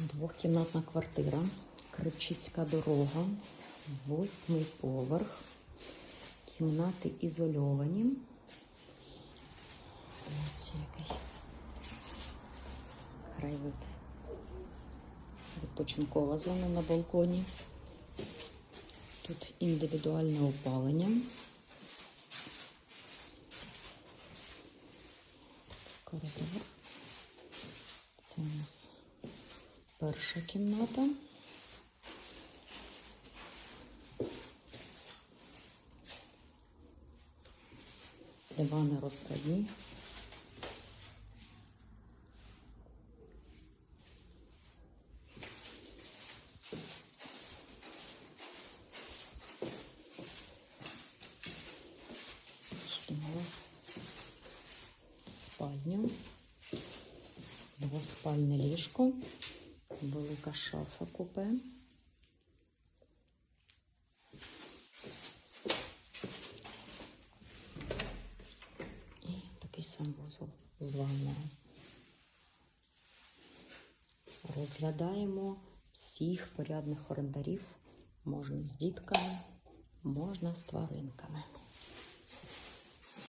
Двохкімнатна квартира, Кривчицька дорога, восьмий поверх. Кімнати ізольовані. Дивіться, який краєвид. Відпочинкова зона на балконі. Тут індивідуальне опалення. Коридор. Це у нас перша кімната. Дивани розкладні. Спальню. Двоспальне ліжко, велика шафа купе. І такий санвузол з ванною. Розглядаємо всіх порядних орендарів. Можна з дітками, можна з тваринками.